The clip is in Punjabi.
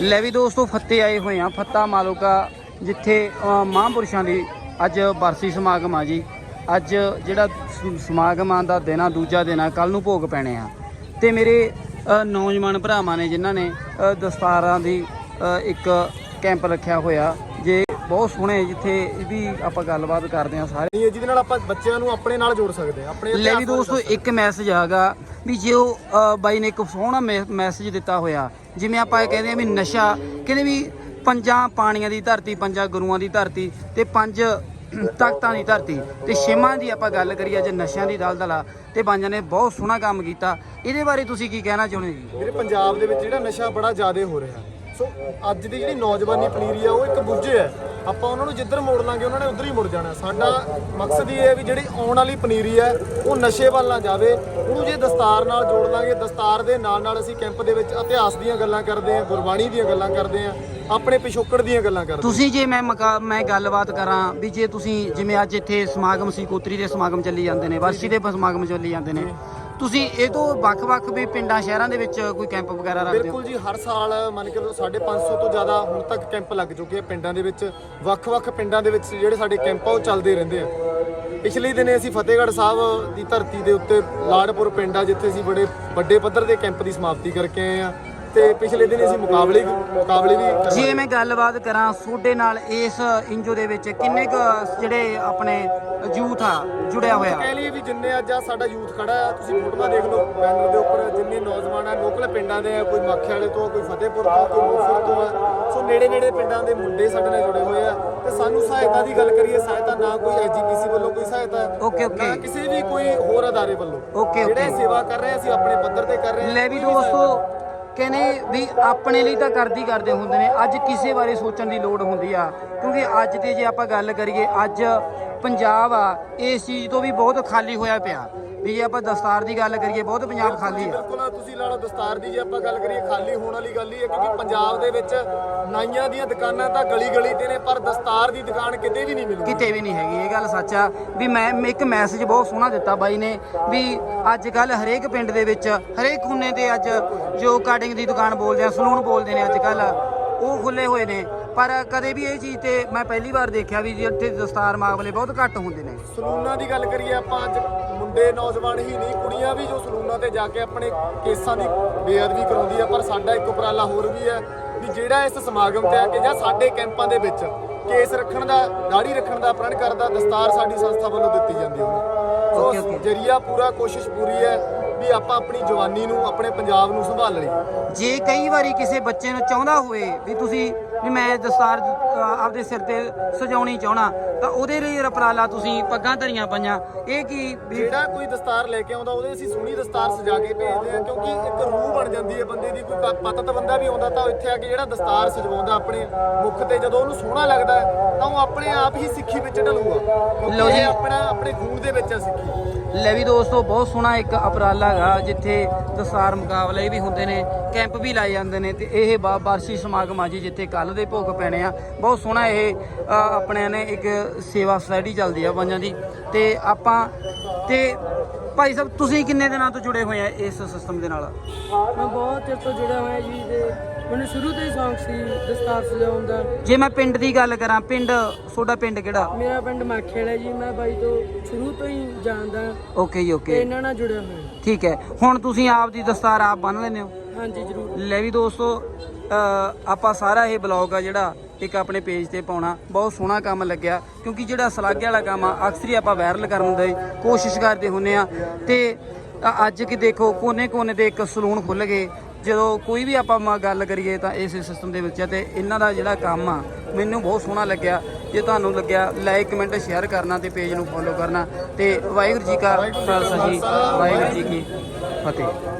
ਲੈ ਵੀ ਦੋਸਤੋ ਫੱਤੇ ਆਏ ਹੋਏ ਆ। ਫੱਤਾ ਮਾਲੂਕਾ ਜਿੱਥੇ ਮਹਾਂਪੁਰਸ਼ਾਂ ਦੀ ਅੱਜ ਬਰਸੀ ਸਮਾਗਮ ਆ ਜੀ। ਅੱਜ ਜਿਹੜਾ ਸਮਾਗਮ ਆ ਦਾ ਦਿਨ ਆ ਦੂਜਾ ਦਿਨ ਆ ਕੱਲ ਨੂੰ ਭੋਗ ਪੈਣੇ ਆ। ਤੇ ਮੇਰੇ ਨੌਜਵਾਨ ਭਰਾਵਾਂ ਨੇ ਜਿਨ੍ਹਾਂ ਨੇ ਦਸਤਾਰਾਂ ਦੀ ਇੱਕ ਕੈਂਪ ਰੱਖਿਆ ਹੋਇਆ। ਜੇ ਬਹੁਤ ਸੋਹਣੇ ਜਿੱਥੇ ਇਹਦੀ ਆਪਾਂ ਗੱਲਬਾਤ ਕਰਦੇ ਆ ਸਾਰੇ। ਜਿਹਦੇ ਨਾਲ ਆਪਾਂ ਬੱਚਿਆਂ ਨੂੰ ਆਪਣੇ ਨਾਲ ਜੋੜ ਸਕਦੇ ਹਾਂ ਆਪਣੇ ਲੈ ਵੀ ਦੋਸਤੋ ਦੱਸ ਇੱਕ ਮੈਸੇਜ ਆਗਾ ਵੀ ਜੇ ਉਹ ਬਾਈ ਨੇ ਇੱਕ ਸੋਹਣਾ ਮੈਸੇਜ ਦਿੱਤਾ ਹੋਇਆ ਜਿਵੇਂ ਆਪਾਂ ਇਹ ਕਹਿੰਦੇ ਆ ਵੀ ਨਸ਼ਾ, ਕਹਿੰਦੇ ਵੀ ਪੰਜਾਂ ਪਾਣੀਆਂ ਦੀ ਧਰਤੀ, ਪੰਜਾਂ ਗੁਰੂਆਂ ਦੀ ਧਰਤੀ ਤੇ ਪੰਜ ਤਖਤਾਂ ਦੀ ਧਰਤੀ ਤੇ ਛੇਵਾਂ ਦੀ ਆਪਾਂ ਗੱਲ ਕਰੀਏ ਅੱਜ ਨਸ਼ਿਆਂ ਦੀ ਦਲਦਲਾ ਤੇ ਬਾਂਜਾਂ ਨੇ ਬਹੁਤ ਸੋਹਣਾ ਕੰਮ ਕੀਤਾ। ਇਹਦੇ ਬਾਰੇ ਤੁਸੀਂ ਕੀ ਕਹਿਣਾ ਚਾਹੁੰਦੇ ਜੀ? ਮੇਰੇ ਪੰਜਾਬ ਦੇ ਵਿੱਚ ਜਿਹੜਾ ਨਸ਼ਾ ਬੜਾ ਜ਼ਿਆਦਾ ਹੋ ਰਿਹਾ। ਸੋ ਅੱਜ ਦੀ ਜਿਹੜੀ ਨੌਜਵਾਨੀ ਪਨੀਰੀ ਆ, ਉਹ ਇੱਕ ਬੁੱਝੇ ਹੈ ਆਪਾਂ ਉਹਨਾਂ ਨੂੰ ਜਿੱਧਰ ਮੋੜ ਲਾਂਗੇ, ਉਹਨਾਂ ਨੇ ਉਧਰ ਹੀ ਮੁੜ ਜਾਣਾ। ਸਾਡਾ ਮਕਸਦ ਇਹ ਹੈ ਵੀ ਜਿਹੜੀ ਆਉਣ ਵਾਲੀ ਪਨੀਰੀ ਹੈ ਉਹ ਨਸ਼ੇ ਵੱਲ ਨਾ ਜਾਵੇ। ਉਹਨੂੰ ਜੇ ਦਸਤਾਰ ਨਾਲ ਜੋੜ ਲਾਂਗੇ, ਦਸਤਾਰ ਦੇ ਨਾਲ ਨਾਲ ਅਸੀਂ ਕੈਂਪ ਦੇ ਵਿੱਚ ਇਤਿਹਾਸ ਦੀਆਂ ਗੱਲਾਂ ਕਰਦੇ ਹਾਂ, ਗੁਰਬਾਣੀ ਦੀਆਂ ਗੱਲਾਂ ਕਰਦੇ ਹਾਂ, ਆਪਣੇ ਪਿਛੋਕੜ ਦੀਆਂ ਗੱਲਾਂ ਕਰਦੇ ਤੁਸੀਂ ਜੇ ਮੈਂ ਮਕਾ- ਮੈਂ ਗੱਲਬਾਤ ਕਰਾਂ ਵੀ ਜੇ ਤੁਸੀਂ ਜਿਵੇਂ ਅੱਜ ਇੱਥੇ ਸਮਾਗਮ ਸੀ, ਕੋਤਰੀ ਦੇ ਸਮਾਗਮ ਚੱਲੀ ਜਾਂਦੇ ਨੇ, ਵਰਸੀ ਦੇ ਸਮਾਗਮ ਚੱਲੀ ਜਾਂਦੇ ਨੇ ਤੁਸੀਂ ਇਹ ਤੋਂ ਵੱਖ-ਵੱਖ ਵੀ ਪਿੰਡਾਂ, ਸ਼ਹਿਰਾਂ ਦੇ ਵਿੱਚ ਕੋਈ ਕੈਂਪ ਵਗੈਰਾ ਰੱਖਦੇ ਹੋ? ਬਿਲਕੁਲ ਜੀ, ਹਰ ਸਾਲ ਮੰਨ ਕੇ ਲਓ 550 ਤੋਂ ਜ਼ਿਆਦਾ ਹੁਣ ਤੱਕ ਕੈਂਪ ਲੱਗ ਚੁੱਕੇ ਆ ਪਿੰਡਾਂ ਦੇ ਵਿੱਚ। ਵੱਖ-ਵੱਖ ਪਿੰਡਾਂ ਦੇ ਵਿੱਚ ਜਿਹੜੇ ਸਾਡੇ ਕੈਂਪ ਆ, ਉਹ ਚੱਲਦੇ ਰਹਿੰਦੇ ਆ। ਪਿਛਲੇ ਦਿਨੇ ਅਸੀਂ ਫਤਿਹਗੜ੍ਹ ਸਾਹਿਬ ਦੀ ਧਰਤੀ ਦੇ ਉੱਤੇ ਲਾੜਪੁਰ ਪਿੰਡ ਆ, ਜਿੱਥੇ ਅਸੀਂ ਬੜੇ ਵੱਡੇ ਪੱਧਰ ਦੇ ਕੈਂਪ ਦੀ ਸਮਾਪਤੀ ਕਰਕੇ ਆਏ ਆ। ਤੇ ਪਿਛਲੇ ਦਿਨ ਅਸੀਂ ਮੁਕਾਬਲੇ ਮੁਕਾਬਲੇ ਵੀ। ਜੇ ਮੈਂ ਗੱਲਬਾਤ ਕਰਾਂ ਤੁਹਾਡੇ ਨਾਲ ਇਸ ਇੰਜੋ ਦੇ ਵਿੱਚ ਕਿੰਨੇ ਕੁ ਜਿਹੜੇ ਆਪਣੇ ਯੂਥ ਆ ਜੁੜਿਆ ਹੋਇਆ ਕਹਿ ਲਈਏ ਵੀ ਜਿੰਨੇ ਅੱਜ ਆ ਸਾਡਾ ਯੂਥ ਖੜਾ ਆ ਤੁਸੀਂ ਫੋਟੋਆਂ ਦੇਖ ਲਓ ਬੈਨਰ ਦੇ ਉੱਪਰ ਜਿੰਨੇ ਨੌਜਵਾਨ ਆ ਲੋਕਲ ਪਿੰਡਾਂ ਦੇ ਆ ਕੋਈ ਮਾਖੇ ਵਾਲੇ ਤੋਂ ਕੋਈ ਫਤਿਹਪੁਰ ਤੋਂ ਕੋਈ ਮੁਕਤਸਰ ਤੋਂ ਆ ਸੋ ਨੇੜੇ ਨੇੜੇ ਪਿੰਡਾਂ ਦੇ ਮੁੰਡੇ ਸਾਡੇ ਨਾਲ ਜੁੜੇ ਹੋਏ ਆ ਤੇ ਸਾਨੂੰ ਸਹਾਇਤਾ ਦੀ ਗੱਲ ਕਰੀਏ ਸਹਾਇਤਾ ਨਾ ਕੋਈ ਐਜੀਪੀਸੀ ਵੱਲੋਂ ਕੋਈ ਸਹਾਇਤਾ ਓਕੇ, ਓਕੇ। ਨਾ ਕਿਸੇ ਵੀ ਕੋਈ ਹੋਰ ਅਦਾਰੇ ਵੱਲੋਂ ਓਕੇ, ਓਕੇ। ਜਿਹੜੇ ਸੇਵਾ ਕਰ ਰਹੇ ਆ, ਅਸੀਂ ਆਪਣੇ ਪੱਧਰ ਤੇ ਕਰ ਰਹੇ ਲੈ ਵੀ ਦੋਸਤੋ ਕਹਿੰਦੇ ਵੀ ਆਪਣੇ ਲਈ ਤਾਂ ਕਰਦੀ ਕਰਦੇ ਹੁੰਦੇ ਨੇ। ਅੱਜ ਕਿਸੇ ਬਾਰੇ ਸੋਚਣ ਦੀ ਲੋੜ ਹੁੰਦੀ ਆ। ਕਿਉਂਕਿ ਅੱਜ ਦੀ ਜੇ ਆਪਾਂ ਗੱਲ ਕਰੀਏ, ਅੱਜ ਪੰਜਾਬ ਆ ਇਸ ਚੀਜ਼ ਤੋਂ ਵੀ ਬਹੁਤ ਖਾਲੀ ਹੋਇਆ ਪਿਆ। ਵੀ ਜੇ ਆਪਾਂ ਦਸਤਾਰ ਦੀ ਗੱਲ ਕਰੀਏ ਬਹੁਤ ਪੰਜਾਬ ਖਾਲੀ ਆ। ਬਿਲਕੁਲ ਤੁਸੀਂ ਲਾ ਲਓ ਦਸਤਾਰ ਦੀ ਜੇ ਆਪਾਂ ਗੱਲ ਕਰੀਏ ਖਾਲੀ ਹੋਣ ਵਾਲੀ ਗੱਲ ਹੀ ਹੈ ਕਿਉਂਕਿ ਪੰਜਾਬ ਦੇ ਵਿੱਚ ਨਾਈਆਂ ਦੀਆਂ ਦੁਕਾਨਾਂ ਤਾਂ ਗਲੀ ਗਲੀ ਤੇ ਨੇ ਪਰ ਦਸਤਾਰ ਦੀ ਦੁਕਾਨ ਕਿਤੇ ਵੀ ਨਹੀਂ ਮਿਲੂਗੀ। ਕਿਤੇ ਵੀ ਨਹੀਂ ਹੈਗੀ ਇਹ ਗੱਲ ਸੱਚ ਆ। ਵੀ ਮੈਂ ਮੈਂ ਇੱਕ ਮੈਸੇਜ ਬਹੁਤ ਸੋਹਣਾ ਦਿੱਤਾ ਬਾਈ ਨੇ ਵੀ ਅੱਜ ਕੱਲ ਹਰੇਕ ਪਿੰਡ ਦੇ ਵਿੱਚ ਹਰੇਕ ਖੁੰਨੇ ਤੇ ਅੱਜ ਜੋ ਕਟਿੰਗ ਦੀ ਦੁਕਾਨ ਬੋਲਦੇ ਆ ਸਲੂਨ ਬੋਲਦੇ ਨੇ ਅੱਜ ਕੱਲ ਉਹ ਖੁੱਲੇ ਹੋਏ ਨੇ। ਪਰ ਕਦੇ ਵੀ ਇਹ ਚੀਜ਼ ਤੇ ਮੈਂ ਪਹਿਲੀ ਵਾਰ ਦੇਖਿਆ ਵੀ ਇੱਥੇ ਦਸਤਾਰ ਮਾਮਲੇ ਬਹੁਤ ਘੱਟ ਹੁੰਦੇ ਨੇ ਸਲੂਨਾਂ ਦੀ ਗੱਲ ਕਰੀਏ ਆਪਾਂ ਅੱਜ ਮੁੰਡੇ ਨੌਜਵਾਨ ਹੀ ਨਹੀਂ ਕੁੜੀਆਂ ਵੀ ਜੋ ਸਲੂਨਾਂ ਤੇ ਜਾ ਕੇ ਆਪਣੇ ਕੇਸਾਂ ਦੀ ਬੇਅਦਬੀ ਕਰਾਉਂਦੀ ਆ ਪਰ ਸਾਡਾ ਇੱਕ ਉਪਰਾਲਾ ਹੋਰ ਵੀ ਹੈ ਵੀ ਜਿਹੜਾ ਇਸ ਸਮਾਗਮ ਤੇ ਆ ਕੇ ਜਾਂ ਸਾਡੇ ਕੈਂਪਾਂ ਦੇ ਵਿੱਚ ਕੇਸ ਰੱਖਣ ਦਾ ਦਾੜੀ ਰੱਖਣ ਦਾ ਪ੍ਰਣ ਕਰਦਾ ਦਸਤਾਰ ਸਾਡੀ ਸੰਸਥਾ ਵੱਲੋਂ ਦਿੱਤੀ ਜਾਂਦੀ ਹੈ ਸੋ। ਜਰੀਆ ਪੂਰਾ ਕੋਸ਼ਿਸ਼ ਪੂਰੀ ਹੈ ਵੀ ਆਪਾਂ ਆਪਣੀ ਜਵਾਨੀ ਨੂੰ ਆਪਣੇ ਪੰਜਾਬ ਨੂੰ ਸੰਭਾਲ ਲਈਏ। ਜੇ ਕਈ ਵਾਰੀ ਕਿਸੇ ਬੱਚੇ ਨੂੰ ਚਾਹੁੰਦਾ ਹੋਵੇ ਵੀ ਤੁਸੀਂ ਵੀ ਮੈਂ ਦਸਤਾਰ ਅ, ਆਪਦੇ ਸਿਰ ਤੇ ਸਜਾਉਣੀ ਚਾਹਣਾ ਤਾਂ ਉਹਦੇ ਲਈ ਉਪਰਾਲਾ ਤੁਸੀਂ ਪੱਗਾਂ ਧਰੀਆਂ ਪਈਆਂ। ਇਹ ਕੀ ਵੀ ਜਿਹੜਾ ਕੋਈ ਦਸਤਾਰ ਲੈ ਕੇ ਆਉਂਦਾ ਉਹਦੇ ਅਸੀਂ ਸੋਹਣੀ ਦਸਤਾਰ ਸਜਾ ਕੇ ਭੇਜਦੇ ਆ ਕਿਉਂਕਿ ਇੱਕ ਰੂਹ ਬਣ ਜਾਂਦੀ ਹੈ ਬੰਦੇ ਦੀ ਕੋਈ ਪ- ਪਤਤ ਬੰਦਾ ਵੀ ਆਉਂਦਾ ਤਾਂ ਇੱਥੇ ਆ ਕੇ ਜਿਹੜਾ ਦਸਤਾਰ ਸਜਵਾਉਂਦਾ ਆਪਣੇ ਮੁਖ ਤੇ ਜਦੋਂ ਉਹਨੂੰ ਸੋਹਣਾ ਲੱਗਦਾ ਹੈ, ਤਾਂ ਉਹ ਆਪਣੇ ਆਪ ਹੀ ਸਿੱਖੀ ਵਿੱਚ ਢਲੂਗਾ। ਕਿਉਂਕਿ ਲਓ ਜੀ। ਇਹ ਆਪਣਾ ਆਪਣੇ ਖੂਨ ਦੇ ਵਿੱਚ ਆ ਸਿੱਖੀ। ਲੈ ਵੀ ਦੋਸਤੋ ਬਹੁਤ ਸੋਹਣਾ ਇੱਕ ਉਪਰਾਲਾ ਹੈਗਾ ਜਿੱਥੇ ਦਸਾਰ ਮੁਕਾਬਲੇ ਵੀ ਹੁੰਦੇ ਨੇ ਕੈਂਪ ਵੀ ਲਾਏ ਜਾਂਦੇ ਨੇ ਤੇ ਇਹ ਬਾਰਸ਼ੀ ਸਮਾਗਮ ਆ ਜੀ ਜਿੱਥੇ ਕੱਲ ਦੇ ਭੋਗ ਪੈਣੇ ਆ। ਬਹੁਤ ਸੋਹਣਾ ਇਹ ਅ, ਆਪਣੇ ਨੇ ਇੱਕ ਸੇਵਾ ਸੁਸਾਇਟੀ ਚੱਲਦੀ ਆ ਪੰਜਾਂ ਦੀ। ਤੇ ਆਪਾਂ ਤੇ ਭਾਈ ਸਾਹਿਬ ਤੁਸੀਂ ਕਿੰਨੇ ਦਿਨਾਂ ਤੋਂ ਜੁੜੇ ਹੋਏ ਆ ਇਸ ਸਿਸਟਮ ਦੇ ਨਾਲ? ਮੈਂ ਬਹੁਤ ਚਿਰ ਤੋਂ ਜੁੜਿਆ ਹੋਇਆ ਜੀ ਤੇ ਮੈਨੂੰ ਸ਼ੁਰੂ ਤੋਂ ਹੀ ਸ਼ੌਂਕ ਸੀ ਦਸਤਾਰ ਸਜਾਉਣ ਦਾ। ਜੇ ਮੈਂ ਪਿੰਡ ਦੀ ਗੱਲ ਕਰਾਂ ਪਿੰਡ ਤੁਹਾਡਾ ਪਿੰਡ ਕਿਹੜਾ? ਮੇਰਾ ਪਿੰਡ ਮਾਖੇੜ ਹੈ ਜੀ ਮੈਂ ਬਾਈ ਤੋਂ ਸ਼ੁਰੂ ਤੋਂ ਹੀ ਜਾਣਦਾ। ਓਕੇ ਜੀ ਤੇ ਓਕੇ ਇਹਨਾਂ ਨਾਲ ਜੁੜਿਆ ਹੋਇਆ। ਠੀਕ ਹੈ। ਹੁਣ ਤੁਸੀਂ ਆਪ ਦੀ ਦਸਤਾਰ ਆਪ ਬੰਨ ਲੈਂਦੇ ਹੋ? ਹਾਂਜੀ ਜ਼ਰੂਰ। ਲੈ ਵੀ ਦੋਸਤੋ ਅ, ਆਪਾਂ ਸਾਰਾ ਇਹ ਬਲੌਗ ਆ ਜਿਹੜਾ ਇੱਕ ਆਪਣੇ ਪੇਜ ਤੇ ਪਾਉਣਾ। ਬਹੁਤ ਸੋਹਣਾ ਕੰਮ ਲੱਗਿਆ ਕਿਉਂਕਿ ਜਿਹੜਾ ਸਲਾਗੇ ਵਾਲਾ ਕੰਮ ਆ ਅਕਸਰ ਹੀ ਆਪਾਂ ਵਾਇਰਲ ਕਰਨ ਦੀ ਕੋਸ਼ਿਸ਼ ਕਰਦੇ ਹੁੰਨੇ ਆ। ਤੇ ਅ- ਅੱਜ ਕਿ ਦੇਖੋ ਕੋਨੇ-ਕੋਨੇ ਤੇ ਇੱਕ ਸਲੂਨ ਖੁੱਲ ਗਏ। ਜਦੋਂ ਕੋਈ ਵੀ ਆਪਾਂ ਮ- ਗੱਲ ਕਰੀਏ ਤਾਂ ਇਸ ਸਿਸਟਮ ਦੇ ਵਿੱਚ ਆ ਤੇ ਇਹਨਾਂ ਦਾ ਜਿਹੜਾ ਕੰਮ ਆ, ਮੈਨੂੰ ਬਹੁਤ ਸੋਹਣਾ ਲੱਗਿਆ। ਜੇ ਤੁਹਾਨੂੰ ਲੱਗਿਆ ਲਾਈਕ ਕਮੈਂਟ ਸ਼ੇਅਰ ਕਰਨਾ ਤੇ ਪੇਜ ਨੂੰ ਫੋਲੋ ਕਰਨਾ। ਤੇ ਵਾਹਿਗੁਰੂ ਜੀ ਕਾ ਖਾਲਸਾ ਜੀ, ਵਾਹਿਗੁਰੂ ਜੀ ਕੀ ਫਤਿਹ।